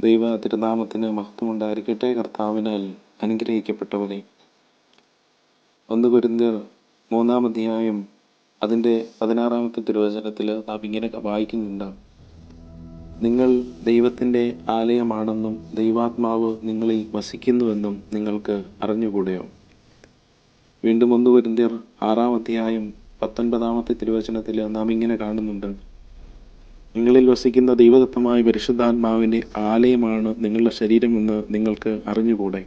ദൈവ തിരുനാമത്തിന് മഹത്വമുണ്ടായിരിക്കട്ടെ. കർത്താവിനാൽ അനുഗ്രഹിക്കപ്പെട്ടവനെ. ഒന്ന് കുരിന്തിയർ മൂന്നാം അധ്യായം അതിന്റെ പതിനാറാമത്തെ തിരുവചനത്തിൽ നാം ഇങ്ങനെ വായിക്കുന്നുണ്ട്. നിങ്ങൾ ദൈവത്തിന്റെ ആലയമാണെന്നും ദൈവാത്മാവ് നിങ്ങളിൽ വസിക്കുന്നുവെന്നും നിങ്ങൾക്ക് അറിഞ്ഞുകൂടെയോ? വീണ്ടും ഒന്ന് കുരിന്തിയർ ആറാം അധ്യായം പത്തൊൻപതാമത്തെ തിരുവചനത്തിൽ നാം ഇങ്ങനെ കാണുന്നുണ്ട്. നിങ്ങളിൽ വസിക്കുന്ന ദൈവദത്തമായ പരിശുദ്ധാത്മാവിന്റെ ആലയമാണ് നിങ്ങളുടെ ശരീരമെന്ന് നിങ്ങൾക്ക് അറിഞ്ഞുകൂടെ?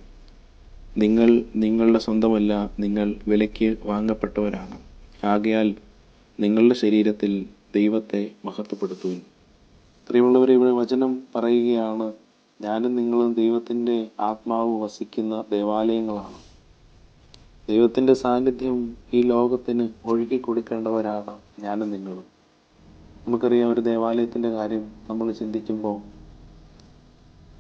നിങ്ങൾ നിങ്ങളുടെ സ്വന്തമല്ല നിങ്ങൾ വിലയ്ക്ക് വാങ്ങപ്പെട്ടവരാണ്. ആകയാൽ നിങ്ങളുടെ ശരീരത്തിൽ ദൈവത്തെ മഹത്വപ്പെടുത്തുവിൻ. പ്രിയമുള്ളവരെ ഇവിടെ വചനം പറയുകയാണ് ഞാനും നിങ്ങളും ദൈവത്തിന്റെ ആത്മാവ് വസിക്കുന്ന ദേവാലയങ്ങളാണ്. ദൈവത്തിന്റെ സാന്നിധ്യം ഈ ലോകത്തിന് ഒഴുകി കൊടുക്കേണ്ടവരാണ് ഞാനും നിങ്ങളും. നമുക്കറിയാം ഒരു ദേവാലയത്തിന്റെ കാര്യം നമ്മൾ ചിന്തിക്കുമ്പോൾ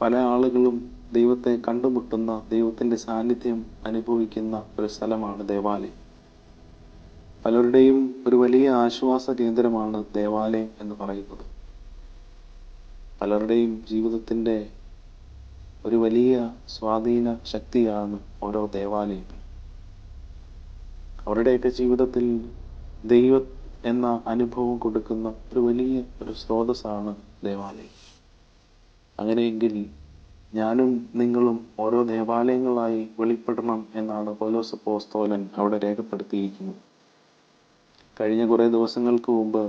പല ആളുകളും ദൈവത്തെ കണ്ടുമുട്ടുന്ന ദൈവത്തിന്റെ സാന്നിധ്യം അനുഭവിക്കുന്ന ഒരു സ്ഥലമാണ് ദേവാലയം. പലരുടെയും ഒരു വലിയ ആശ്വാസ കേന്ദ്രമാണ് ദേവാലയം എന്ന് പറയുന്നത്. പലരുടെയും ജീവിതത്തിന്റെ ഒരു വലിയ സ്വാധീന ശക്തിയാണ് ഓരോ ദേവാലയം അവരുടെയൊക്കെ ജീവിതത്തിൽ ദൈവ എന്ന അനുഭവം കൊടുക്കുന്ന ഒരു വലിയ ഒരു സ്രോതസ്സാണ് ദേവാലയം. അങ്ങനെയെങ്കിൽ ഞാനും നിങ്ങളും ഓരോ ദേവാലയങ്ങളായി വെളിപ്പെടണം എന്നാണ് പൗലോസ് പോസ്തോലൻ അവിടെ രേഖപ്പെടുത്തിയിരിക്കുന്നത്. കഴിഞ്ഞ കുറേ ദിവസങ്ങൾക്ക് മുമ്പ്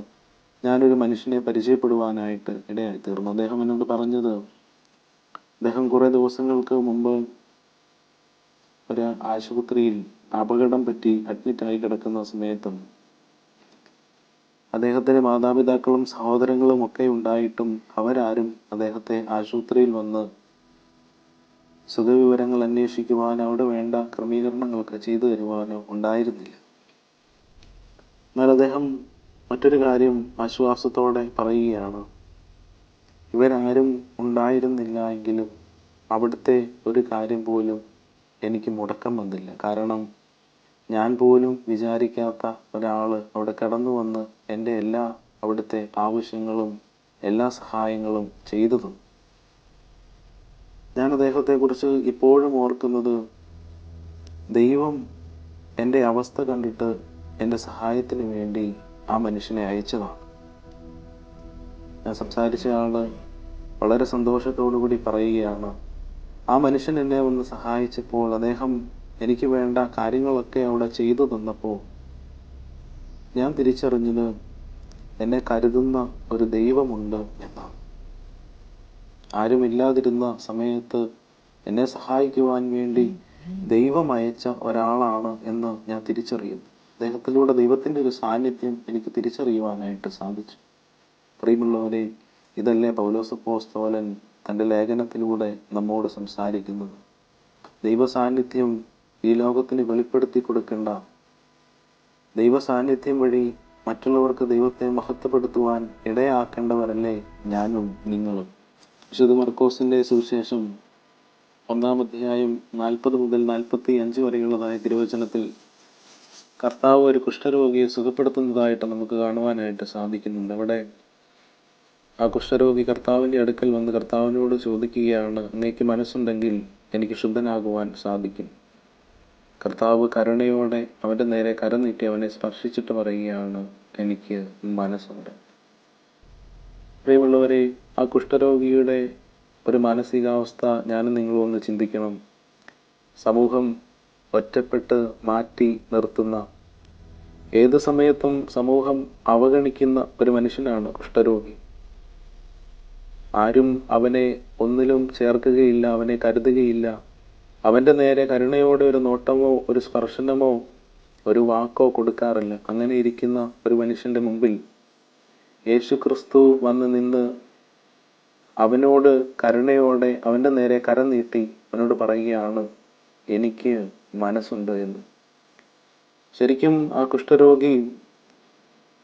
ഞാനൊരു മനുഷ്യനെ പരിചയപ്പെടുവാനായിട്ട് ഇടയായി തീർന്നു. അദ്ദേഹം എന്നോട് പറഞ്ഞത് അദ്ദേഹം കുറേ ദിവസങ്ങൾക്ക് മുമ്പ് ഒരു ആശുപത്രിയിൽ അപകടം പറ്റി അഡ്മിറ്റായി കിടക്കുന്ന സമയത്തും അദ്ദേഹത്തിന്റെ മാതാപിതാക്കളും സഹോദരങ്ങളും ഒക്കെ ഉണ്ടായിട്ടും അവരാരും അദ്ദേഹത്തെ ആശുപത്രിയിൽ വന്ന് സുഖവിവരങ്ങൾ അന്വേഷിക്കുവാനോ അവിടെ വേണ്ട ക്രമീകരണങ്ങളൊക്കെ ചെയ്തു തരുവാനോ ഉണ്ടായിരുന്നില്ല. എന്നാൽ അദ്ദേഹം മറ്റൊരു കാര്യം ആശ്വാസത്തോടെ പറയുകയാണ്. ഇവരാരും ഉണ്ടായിരുന്നില്ല എങ്കിലും അവിടുത്തെ ഒരു കാര്യം പോലും എനിക്ക് മുടക്കം വന്നില്ല. കാരണം ഞാൻ പോലും വിചാരിക്കാത്ത ഒരാൾ അവിടെ കടന്നു വന്ന് എന്റെ എല്ലാ അവിടുത്തെ ആവശ്യങ്ങളും എല്ലാ സഹായങ്ങളും ചെയ്തു തന്നു ഞാൻ അദ്ദേഹത്തെക്കുറിച്ച് ഇപ്പോഴും ഓർക്കുന്നത് ദൈവം എന്റെ അവസ്ഥ കണ്ടിട്ട് എന്റെ സഹായത്തിന് വേണ്ടി ആ മനുഷ്യനെ അയച്ചതാണ്. ഞാൻ സംസാരിച്ച ആൾ വളരെ സന്തോഷത്തോടു കൂടി പറയുകയാണ് ആ മനുഷ്യൻ എന്നെ ഒന്ന് സഹായിച്ചപ്പോൾ അദ്ദേഹം എനിക്ക് വേണ്ട കാര്യങ്ങളൊക്കെ അവിടെ ചെയ്തു തന്നപ്പോൾ ഞാൻ തിരിച്ചറിഞ്ഞത് എന്നെ കരുതുന്ന ഒരു ദൈവമുണ്ട് എന്നാണ്. ആരുമില്ലാതിരുന്ന സമയത്ത് എന്നെ സഹായിക്കുവാൻ വേണ്ടി ദൈവം അയച്ച ഒരാളാണ് എന്ന് ഞാൻ തിരിച്ചറിയുന്നു. അദ്ദേഹത്തിലൂടെ ദൈവത്തിന്റെ ഒരു സാന്നിധ്യം എനിക്ക് തിരിച്ചറിയുവാനായിട്ട് സാധിച്ചു. പ്രിയമുള്ളവരെ ഇതല്ലേ പൗലോസ് പോസ്തോലൻ തന്റെ ലേഖനത്തിലൂടെ നമ്മോട് സംസാരിക്കുന്നത്. ദൈവ സാന്നിധ്യം ഈ ലോകത്തിന് വെളിപ്പെടുത്തി കൊടുക്കേണ്ട ദൈവ സാന്നിധ്യം വഴി മറ്റുള്ളവർക്ക് ദൈവത്തെ മഹത്വപ്പെടുത്തുവാൻ ഇടയാക്കേണ്ടവരല്ലേ ഞാനും നിങ്ങളും. വിശുദ്ധ മർക്കോസിന്റെ സുവിശേഷം ഒന്നാം അധ്യായം നാൽപ്പത് മുതൽ നാൽപ്പത്തി അഞ്ച് വരെയുള്ളതായ തിരുവചനത്തിൽ കർത്താവ് ഒരു കുഷ്ഠരോഗിയെ സുഖപ്പെടുത്തുന്നതായിട്ട് നമുക്ക് കാണുവാനായിട്ട് സാധിക്കുന്നുണ്ട്. അവിടെ ആ കുഷ്ഠരോഗി കർത്താവിന്റെ അടുക്കൽ വന്ന് കർത്താവിനോട് ചോദിക്കുകയാണ് അങ്ങേക്ക് മനസ്സുണ്ടെങ്കിൽ എനിക്ക് ശുദ്ധനാകുവാൻ സാധിക്കും. കർത്താവ് കരുണയോടെ അവന്റെ നേരെ കരം നീട്ടി അവനെ സ്പർശിച്ചിട്ട് പറയുകയാണ് എനിക്ക് മനസ്സുണ്ട്. പ്രിയമുള്ളവരെ ആ കുഷ്ഠരോഗിയുടെ ഒരു മാനസികാവസ്ഥ ഞാനും നിങ്ങളും ഒന്ന് ചിന്തിക്കണം. സമൂഹം ഒറ്റപ്പെട്ട് മാറ്റി നിർത്തുന്ന ഏത് സമയത്തും സമൂഹം അവഗണിക്കുന്ന ഒരു മനുഷ്യനാണ് കുഷ്ഠരോഗി. ആരും അവനെ ഒന്നിലും ചേർക്കുകയില്ല അവനെ കരുതുകയില്ല. അവന്റെ നേരെ കരുണയോടെ ഒരു നോട്ടമോ ഒരു സ്പർശനമോ ഒരു വാക്കോ കൊടുക്കാറില്ല. അങ്ങനെ ഇരിക്കുന്ന ഒരു മനുഷ്യന്റെ മുമ്പിൽ യേശു ക്രിസ്തു വന്ന് നിന്ന് അവനോട് കരുണയോടെ അവന്റെ നേരെ കരം നീട്ടി അവനോട് പറയുകയാണ് എനിക്ക് മനസ്സുണ്ട് എന്ന്. ശരിക്കും ആ കുഷ്ഠരോഗി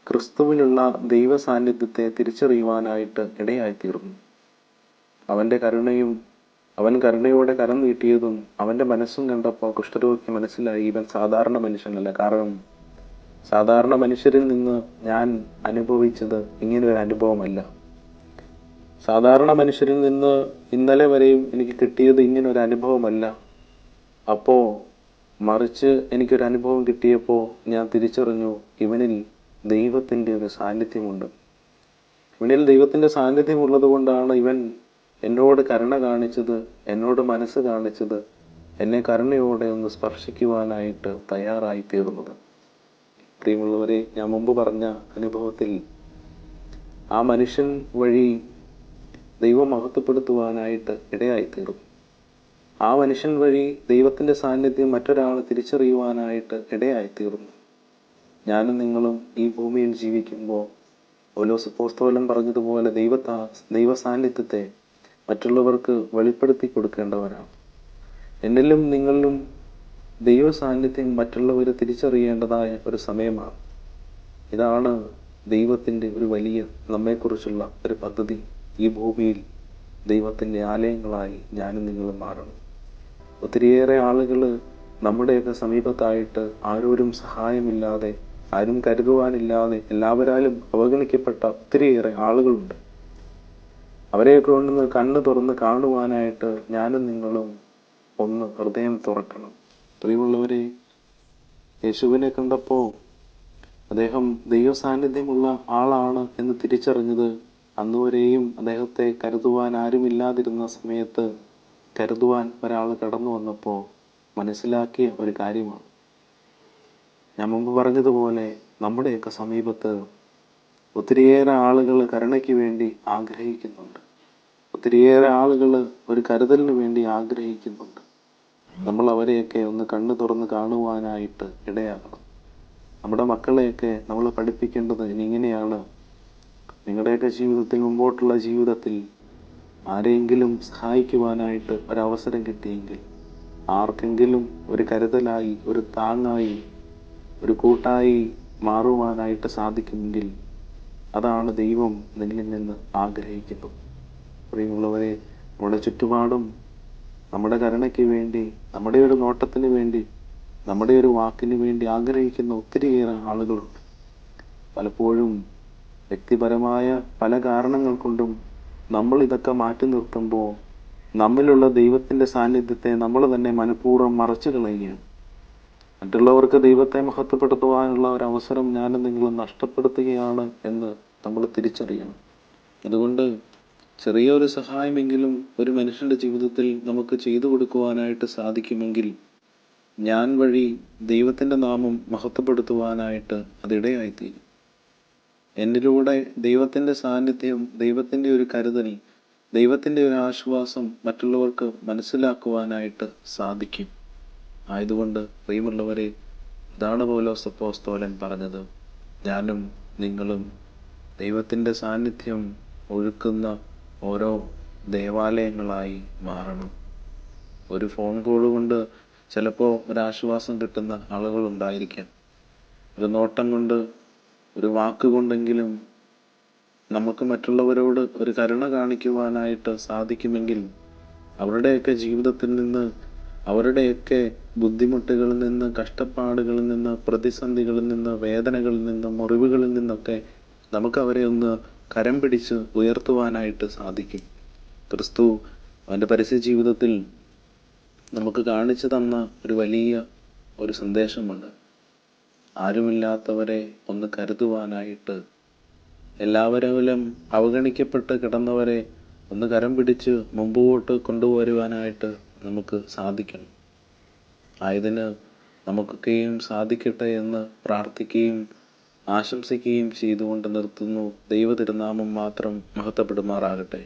ക്രിസ്തുവിലുള്ള ദൈവ സാന്നിധ്യത്തെ തിരിച്ചറിയുവാനായിട്ട് ഇടയായിത്തീർന്നു. അവന്റെ കരുണയും അവൻ കരുണയോടെ കരം നീട്ടിയതും അവന്റെ മനസ്സും കണ്ടപ്പോൾ കുഷ്ഠരോഗിക്ക് മനസ്സിലായി ഇവൻ സാധാരണ മനുഷ്യനല്ല. കാരണം സാധാരണ മനുഷ്യരിൽ നിന്ന് ഞാൻ അനുഭവിച്ചത് ഇങ്ങനൊരു അനുഭവമല്ല. സാധാരണ മനുഷ്യരിൽ നിന്ന് ഇന്നലെ വരെയും എനിക്ക് കിട്ടിയത് ഇങ്ങനൊരു അനുഭവമല്ല. അപ്പോൾ മറിച്ച് എനിക്കൊരു അനുഭവം കിട്ടിയപ്പോൾ ഞാൻ തിരിച്ചറിഞ്ഞു ഇവനിൽ ദൈവത്തിന്റെ ഒരു സാന്നിധ്യമുണ്ട്. ഇവനിൽ ദൈവത്തിന്റെ സാന്നിധ്യമുള്ളത് കൊണ്ടാണ് ഇവൻ എന്നോട് കരുണ കാണിച്ചത് എന്നോട് മനസ്സ് കാണിച്ചത് എന്നെ കരുണയോടെ ഒന്ന് സ്പർശിക്കുവാനായിട്ട് തയ്യാറായി തീർന്നത് പ്രിയമുള്ളവരെ ഞാൻ മുമ്പ് പറഞ്ഞ അനുഭവത്തിൽ ആ മനുഷ്യൻ വഴി ദൈവം മഹത്വപ്പെടുത്തുവാനായിട്ട് ഇടയായിത്തീർന്നു. ആ മനുഷ്യൻ വഴി ദൈവത്തിന്റെ സാന്നിധ്യം മറ്റൊരാൾ തിരിച്ചറിയുവാനായിട്ട് ഇടയായിത്തീർന്നു. ഞാനും നിങ്ങളും ഈ ഭൂമിയിൽ ജീവിക്കുമ്പോൾ ഓലോസ് പോസ്തോലൻ പറഞ്ഞതുപോലെ ദൈവത്താ ദൈവ സാന്നിധ്യത്തെ മറ്റുള്ളവർക്ക് വെളിപ്പെടുത്തി കൊടുക്കേണ്ടവരാണ്. എന്നിലും നിങ്ങളിലും ദൈവ സാന്നിധ്യം മറ്റുള്ളവർ തിരിച്ചറിയേണ്ടതായ ഒരു സമയമാണ്. ഇതാണ് ദൈവത്തിന്റെ ഒരു വലിയ നമ്മെക്കുറിച്ചുള്ള ഒരു പദ്ധതി. ഈ ഭൂമിയിൽ ദൈവത്തിന്റെ ആലയങ്ങളായി ഞാനും നിങ്ങളും മാറണം. ഒത്തിരിയേറെ ആളുകൾ നമ്മുടെയൊക്കെ സമീപത്തായിട്ട് ആരോരും സഹായമില്ലാതെ ആരും കരുതുവാനില്ലാതെ എല്ലാവരാലും അവഗണിക്കപ്പെട്ട ഒത്തിരിയേറെ ആളുകളുണ്ട്. അവരെയൊക്കെ കൊണ്ട് കണ്ണ് തുറന്ന് കാണുവാനായിട്ട് ഞാനും നിങ്ങളും ഒന്ന് ഹൃദയം തുറക്കണം. പ്രിയമുള്ളവരെ യേശുവിനെ കണ്ടപ്പോൾ അദ്ദേഹം ദൈവ സാന്നിധ്യമുള്ള ആളാണ് എന്ന് തിരിച്ചറിഞ്ഞത് അന്നുവരെയും അദ്ദേഹത്തെ കരുതുവാൻ ആരുമില്ലാതിരുന്ന സമയത്ത് കരുതുവാൻ ഒരാൾ കടന്നു വന്നപ്പോൾ മനസ്സിലാക്കിയ ഒരു കാര്യമാണ്. ഞാൻ മുമ്പ് പറഞ്ഞതുപോലെ നമ്മുടെയൊക്കെ സമീപത്ത് ഒത്തിരിയേറെ ആളുകൾ കരുണയ്ക്ക് വേണ്ടി ആഗ്രഹിക്കുന്നുണ്ട്. ഒത്തിരിയേറെ ആളുകൾ ഒരു കരുതലിന് വേണ്ടി ആഗ്രഹിക്കുന്നുണ്ട്. നമ്മൾ അവരെയൊക്കെ ഒന്ന് കണ്ണു തുറന്ന് കാണുവാനായിട്ട് ഇടയാകണം. നമ്മുടെ മക്കളെയൊക്കെ നമ്മൾ പഠിപ്പിക്കേണ്ടത് ഇങ്ങനെയാണ്. നിങ്ങളുടെയൊക്കെ ജീവിതത്തിൽ മുമ്പോട്ടുള്ള ജീവിതത്തിൽ ആരെയെങ്കിലും സഹായിക്കുവാനായിട്ട് ഒരവസരം കിട്ടിയെങ്കിൽ ആർക്കെങ്കിലും ഒരു കരുതലായി ഒരു താങ്ങായി ഒരു കൂട്ടായി മാറുവാനായിട്ട് സാധിക്കുമെങ്കിൽ അതാണ് ദൈവം നിന്നിൽ നിന്ന് ആഗ്രഹിക്കുന്നത്. പ്രിയമുള്ളവരെ നമ്മുടെ ചുറ്റുപാടും നമ്മുടെ കരുണയ്ക്ക് വേണ്ടി നമ്മുടെ ഒരു നോട്ടത്തിന് വേണ്ടി നമ്മുടെ ഒരു വാക്കിന് വേണ്ടി ആഗ്രഹിക്കുന്ന ഒത്തിരിയേറെ ആളുകളുണ്ട്. പലപ്പോഴും വ്യക്തിപരമായ പല കാരണങ്ങൾ കൊണ്ടും നമ്മൾ ഇതൊക്കെ മാറ്റി നിർത്തുമ്പോൾ നമ്മിലുള്ള ദൈവത്തിന്റെ സാന്നിധ്യത്തെ നമ്മൾ തന്നെ മനഃപൂർവം മറച്ചു കളയുകയാണ്. മറ്റുള്ളവർക്ക് ദൈവത്തെ മഹത്വപ്പെടുത്തുവാനുള്ള ഒരു അവസരം ഞാനും നിങ്ങളും നഷ്ടപ്പെടുത്തുകയാണ് എന്ന് നമ്മൾ തിരിച്ചറിയണം. അതുകൊണ്ട് ചെറിയൊരു സഹായമെങ്കിലും ഒരു മനുഷ്യന്റെ ജീവിതത്തിൽ നമുക്ക് ചെയ്തു കൊടുക്കുവാനായിട്ട് സാധിക്കുമെങ്കിൽ ഞാൻ വഴി ദൈവത്തിന്റെ നാമം മഹത്വപ്പെടുത്തുവാനായിട്ട് അതിടയായിത്തീരും. എന്നിലൂടെ ദൈവത്തിന്റെ സാന്നിധ്യം ദൈവത്തിന്റെ ഒരു കരുതൽ ദൈവത്തിന്റെ ഒരു ആശ്വാസം മറ്റുള്ളവർക്ക് മനസ്സിലാക്കുവാനായിട്ട് സാധിക്കും. ആയതുകൊണ്ട് പ്രിയമുള്ളവരെ ഇതാണ് പോലോ സപ്പോസ്തോലൻ പറഞ്ഞത്. ഞാനും നിങ്ങളും ദൈവത്തിന്റെ സാന്നിധ്യം ഒഴുക്കുന്ന ഓരോ ദേവാലയങ്ങളായി മാറണം. ഒരു ഫോൺ കോൾ കൊണ്ട് ചിലപ്പോൾ ഒരാശ്വാസം കിട്ടുന്ന ആളുകളുണ്ടായിരിക്കാം ഒരു നോട്ടം കൊണ്ട് ഒരു വാക്ക് കൊണ്ടെങ്കിലും നമുക്ക് മറ്റുള്ളവരോട് ഒരു കരുണ കാണിക്കുവാനായിട്ട് സാധിക്കുമെങ്കിൽ അവരുടെയൊക്കെ ജീവിതത്തിൽ നിന്ന് അവരുടെയൊക്കെ ബുദ്ധിമുട്ടുകളിൽ നിന്ന് കഷ്ടപ്പാടുകളിൽ നിന്ന് പ്രതിസന്ധികളിൽ നിന്ന് വേദനകളിൽ നിന്ന് മുറിവുകളിൽ നിന്നൊക്കെ നമുക്ക് അവരെ ഒന്ന് കരം പിടിച്ച് ഉയർത്തുവാനായിട്ട് സാധിക്കും. ക്രിസ്തു അവന്റെ പരസ്യ ജീവിതത്തിൽ നമുക്ക് കാണിച്ചു തന്ന ഒരു വലിയ ഒരു സന്ദേശമുണ്ട്. ആരുമില്ലാത്തവരെ ഒന്ന് കരുതുവാനായിട്ട് എല്ലാവരും അവഗണിക്കപ്പെട്ട് കിടന്നവരെ ഒന്ന് കരം പിടിച്ച് മുമ്പോട്ട് കൊണ്ടുവരുവാനായിട്ട് നമുക്ക് സാധിക്കണം. ആയതിന് നമുക്കൊക്കെയും സാധിക്കട്ടെ എന്ന് പ്രാർത്ഥിക്കുകയും ആശംസിക്കുകയും ചെയ്തുകൊണ്ട് നിർത്തുന്നു. ദൈവ തിരുനാമം മാത്രം മഹത്വപ്പെടുമാറാകട്ടെ.